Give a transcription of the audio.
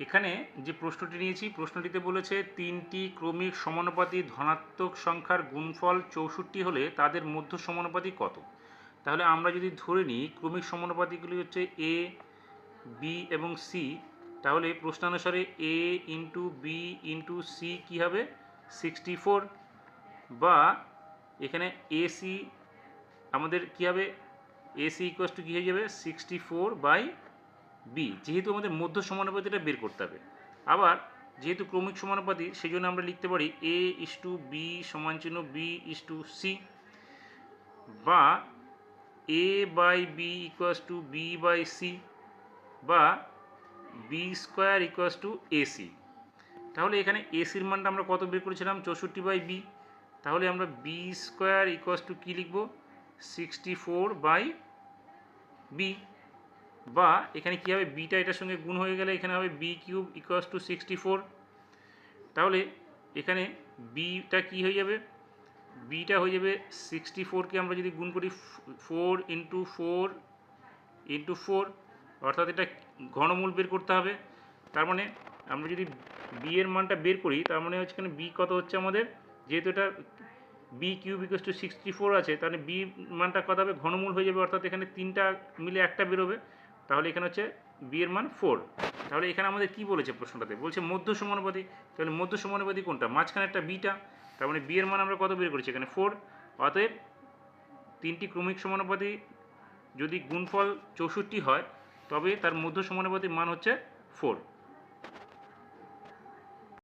এখানে যে প্রশ্নটি নিয়েছি, প্রশ্নটিতে বলেছে, তিনটি ক্রমিক সমানুপাতি ধনাত্মক সংখ্যার গুণফল চৌষট্টি হলে তাদের মধ্য সমানুপাতি কত? তাহলে আমরা যদি ধরে নিই, ক্রমিক সমানুপাতিগুলি হচ্ছে এ বি এবং সি তাহলে প্রশ্নানুসারে A into B into C কী হবে? সিক্সটি ফোর বা এখানে এসি আমাদের কী হবে? এসি ইকুয়াস টু কী হয়ে যাবে? সিক্সটি ফোর বাই বি যেহেতু আমাদের মধ্য সমানুপাতিটা বের করতে হবে। আবার, যেহেতু ক্রমিক সমানুপাতি সেই জন্য আমরা লিখতে পারি এ ইস টু বি সমান চিহ্ন বি ইস টু সি বা A by B equals to B by C বা B square equals to AC তাহলে এখানে এসির মানটা আমরা কত বের করেছিলাম? চৌষট্টি বাই বি তাহলে আমরা বি স্কোয়ার ইকুয়াস টু কী লিখব? সিক্সটি ফোর বাই বি বা এখানে কী হবে? বিটা এটার সঙ্গে গুণ হয়ে গেলে এখানে হবে B cube equals to sixty four তাহলে এখানে বিটা কী হয়ে যাবে? বিটা হয়ে যাবে সিক্সটি ফোরকে আমরা যদি গুণ করি four into four into four অর্থাৎ এটা ঘনমূল বের করতে হবে। তার মানে আমরা যদি বি এর মানটা বের করি, তার মানে হচ্ছে এখানে বি কত হচ্ছে আমাদের? যেহেতু এটা B cube equals to sixty four আছে, তাহলে বি মানটা কত হবে? ঘনমূল হয়ে যাবে, অর্থাৎ এখানে তিনটা মিলে একটা বেরোবে। তাহলে এখানে হচ্ছে বি এর মান ফোর তাহলে এখানে আমাদের কি বলেছে প্রশ্নটাতে? বলছে মধ্য সমানুপাতি। তাহলে মধ্য সমানুপাতি কোনটা? মাঝখানে একটা বিটা তার মানে বি এর মান আমরা কত বের করেছি? এখানে ফোর অতএব তিনটি ক্রমিক সমানুপাতি যদি গুণফল চৌষট্টি হয়, তবে তার মধ্য সমানুপাতির মান হচ্ছে ফোর